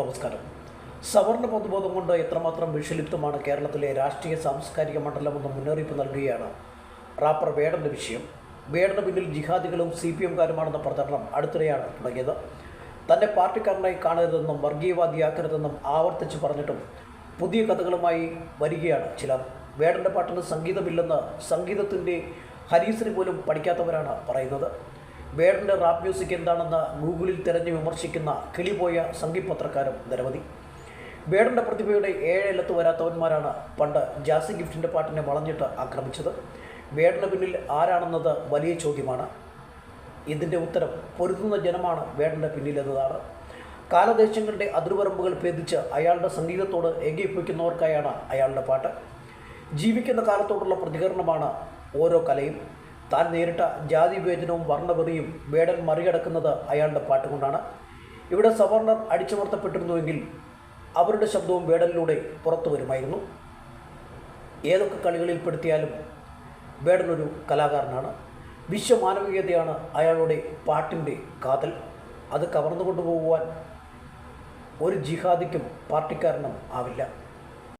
നമസ്കാരം. സവർണ പൊതുബോധം കൊണ്ട് എത്രമാത്രം വിഷലിപ്തമാണ് കേരളത്തിലെ രാഷ്ട്രീയ സാംസ്കാരിക മണ്ഡലമെന്ന് മുന്നറിയിപ്പ് നൽകുകയാണ്. റാപ്പർ വേടന്റെ വിഷയം. വേടന് പിന്നിൽ ജിഹാദികളും സി പി എംകാരുമാണെന്ന പ്രചരണം അടുത്തിടെയാണ് തുടങ്ങിയത്. തന്നെ പാർട്ടിക്കാരനായി കാണരുതെന്നും വർഗീയവാദിയാക്കരുതെന്നും ആവർത്തിച്ച് പറഞ്ഞിട്ടും പുതിയ കഥകളുമായി വരികയാണ് ചിലർ. വേടന്റെ പാട്ടിന് സംഗീതമില്ലെന്ന് സംഗീതത്തിന്റെ ഹരീസിന് പോലും പഠിക്കാത്തവരാണ് പറയുന്നത്. വേടന്റെ റാപ്പ് മ്യൂസിക് എന്താണെന്ന് ഗൂഗിളിൽ തിരഞ്ഞ് വിമർശിക്കുന്ന കിളിപോയ സംഗീതപത്രക്കാരും നിരവധി. വേടന്റെ പ്രതിഭയുടെ ഏഴെല്ലത്ത് വരാത്തവന്മാരാണ് പണ്ട് ജാസി ഗിഫ്റ്റിന്റെ പാട്ടിനെ വളഞ്ഞിട്ട് ആക്രമിച്ചത്. വേടന് പിന്നിൽ ആരാണെന്നത് വലിയ ചോദ്യമാണ്. ഇതിന്റെ ഉത്തരം പൊരുതുന്ന ജനമാണ് വേടന്റെ പിന്നിലെന്നതാണ്. കാലദേശങ്ങളുടെ അതിർവരമ്പുകൾ ഭേദിച്ച് അയാളുടെ സംഗീതത്തോട് ഏകീപിക്കുന്നവർക്കായാണ് അയാളുടെ പാട്ട്. ജീവിക്കുന്ന കാലത്തോടുള്ള പ്രതികരണമാണ് ഓരോ കലയും. താൻ നേരിട്ട ജാതി വിവേചനവും വർണവെറിയും വേടൻ മറികടക്കുന്നത് അയാളുടെ പാട്ടുകൊണ്ടാണ്. ഇവിടെ സവർണർ അടിച്ചമർത്തപ്പെട്ടിരുന്നുവെങ്കിൽ അവരുടെ ശബ്ദവും വേടനിലൂടെ പുറത്തു വരുമായിരുന്നു. ഏതൊക്കെ കളികളിൽപ്പെടുത്തിയാലും വേടനൊരു കലാകാരനാണ്. വിശ്വമാനവികതയാണ് അയാളുടെ പാട്ടിന്റെ കാതൽ. അത് കവർന്നു കൊണ്ടുപോകുവാൻ ഒരു ജിഹാദിക്കും പാർട്ടിക്കാരനും ആവില്ല.